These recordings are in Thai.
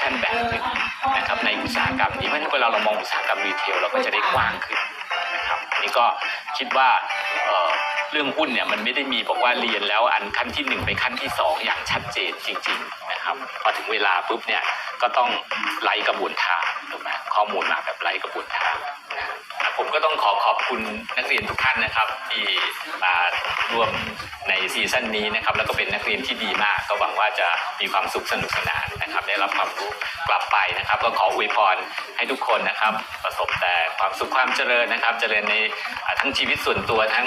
ชันแบบหนึ่งนะครับในอุตสาหกรรมนี้เพราะฉะนั้นเวลาเรามองอุตสาหกรรมรีเทลเราก็จะได้กว้างขึ้นนะครับอันนี่ก็คิดว่าเเรื่องหุ้นเนี่ยมันไม่ได้มีบอกว่าเรียนแล้วอันขั้นที่หนึ่งไปขั้นที่สองอย่างชัดเจนจริงๆนะครับพอถึงเวลาปุ๊บเนี่ยก็ต้องไล่กระบวนท่าถูกไหมข้อมูลมาแบบไล่กระบวนทานะครับ ผมก็ต้องขอขอบคุณนักเรียนทุกท่านนะครับ ที่มาร่วมในซีซั่นนี้นะครับ แล้วก็เป็นนักเรียนที่ดีมาก ก็หวังว่าจะมีความสุขสนุกสนานนะครับ ได้รับความรู้กลับไปนะครับ ก็ขออวยพรให้ทุกคนนะครับ ประสบแต่ความสุขความเจริญนะครับ เจริญในทั้งชีวิตส่วนตัวทั้ง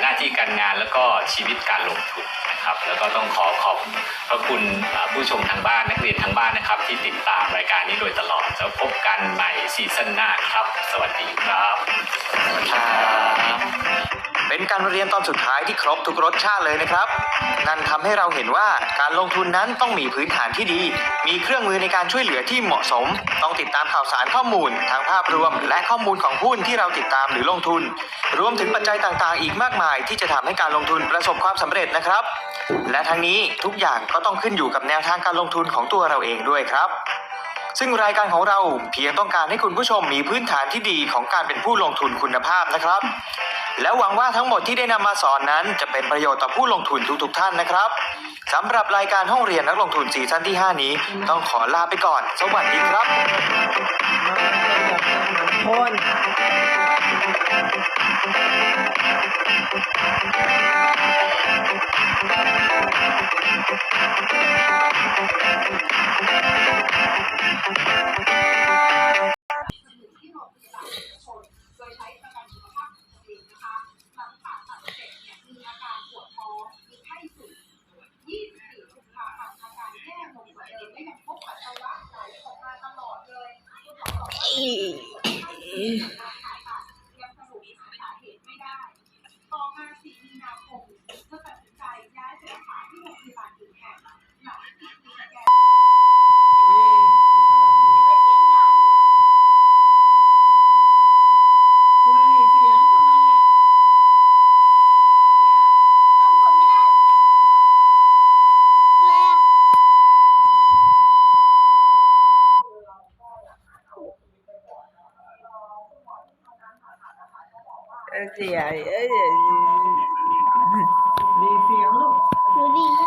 หน้าที่การงานแล้วก็ชีวิตการลงทุนนะครับ แล้วก็ต้องขอขอบพระคุณผู้ชมทางบ้านนักเรียนทางบ้านนะครับ ที่ติดตามรายการนี้โดยตลอด แล้วพบกันใหม่ซีซั่นหน้าครับ สวัสดีครับ เป็นการเรียนตอนสุดท้ายที่ครบทุกรสชาติเลยนะครับ นั่นทำให้เราเห็นว่าการลงทุนนั้นต้องมีพื้นฐานที่ดี มีเครื่องมือในการช่วยเหลือที่เหมาะสม ต้องติดตามข่าวสารข้อมูลทางภาพรวม และข้อมูลของหุ้นที่เราติดตามหรือลงทุน รวมถึงปัจจัยต่างๆ อีกมากมาย ที่จะทำให้การลงทุนประสบความสำเร็จนะครับ และทั้งนี้ทุกอย่างก็ต้องขึ้นอยู่กับแนวทางการลงทุนของตัวเราเองด้วยครับซึ่งรายการของเราเพียงต้องการให้คุณผู้ชมมีพื้นฐานที่ดีของการเป็นผู้ลงทุนคุณภาพนะครับ และหวังว่าทั้งหมดที่ได้นำมาสอนนั้น จะเป็นประโยชน์ต่อผู้ลงทุนทุกๆท่านนะครับสำหรับรายการห้องเรียนนักลงทุนซีซั่นที่ 5 นี้ ต้องขอลาไปก่อน สวัสดีครับคน หมอบอกว่าการผ่าตัดยังสรุปหาสาเหตุไม่ได้ ต่อมา4มีนาคมเธอตัดสินใจย้ายไปรักษาที่โรงพยาบาลอื่นแทนหลังที่มีสแกน คุณหลีเสียงทำไมอะ ต้องกดไม่ได้แล เออเสียเอ้ยห